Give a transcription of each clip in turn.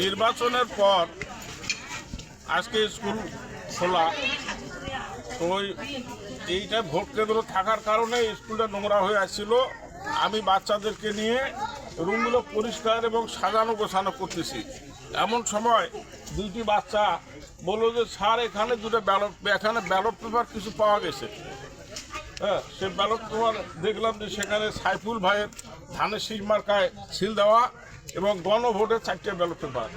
নির্বাচনের পর আজকে স্কুল খোলা। তো এইটা ভোট কেন্দ্র থাকার কারণে স্কুলটা নোংরা হয়ে আসছিল। আমি বাচ্চাদেরকে নিয়ে রুমগুলো পরিষ্কার এবং সাজানো গোছানো করতেছি। এমন সময় দুইটি বাচ্চা বলল যে, স্যার, এখানে দুটো ব্যালট, এখানে ব্যালট পেপার কিছু পাওয়া গেছে। হ্যাঁ সে ব্যালট পেপার দেখলাম যে, সেখানে সাইফুল ভাইয়ের ধানের শীষ মার্কায় সিল দেওয়া। এবং গণভোটের চারটে ব্যালট পেপার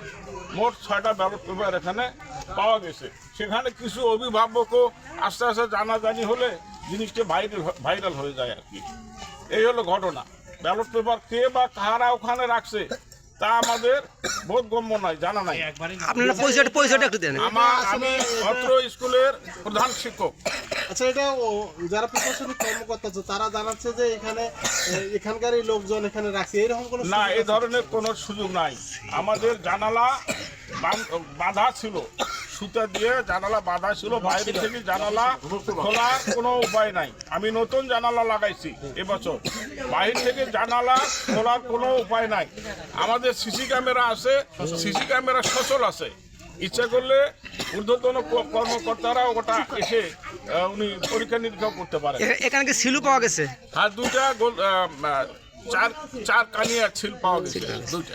মোট ছয়টা ব্যালট পেপার এখানে পাওয়া গেছে। সেখানে কিছু অভিভাবকও আস্তে আস্তে জানাজানি হলে জিনিসটা ভাইরাল ভাইরাল হয়ে যায় আর কি। এই হলো ঘটনা। ব্যালট পেপার কে বা কারা ওখানে রাখছে তা আমাদের বোধগম্য নয় জানা নাই। আপনারা পরিচয়টা পরিচয়টা একটু দেন। আমার আমি অত্র স্কুলের প্রধান শিক্ষক। আচ্ছা এটা যারা প্রশাসনিক কর্মকর্তা আছে তারা জানাচ্ছে যে এখানে এখানকারই লোকজন এখানে রাখছে। এরকম কোনো না এই ধরনের কোনো সুযোগ নাই। আমাদের জানালা বাঁধা ছিল। সুতা দিয়ে জানালা বাঁধা ছিল বাইরে থেকে জানালা খোলার কোনো উপায় নাই। আমি নতুন জানালা লাগাইছি এবছর। বাইরে থেকে জানালা খোলার কোনো উপায় নাই। আমাদের সিসি ক্যামেরা আছে সিসি ক্যামেরা সচল আছে। ইচ্ছা করলে ঊর্ধ্বতন কর্মকর্তারা ওটা এসে উনি পরীক্ষা নিরীক্ষা করতে পারে এখানে কি সিলু পাওয়া গেছে? আর দুটা চার চার কানিয়া ছিল পাওয়া গেছে দুইটা।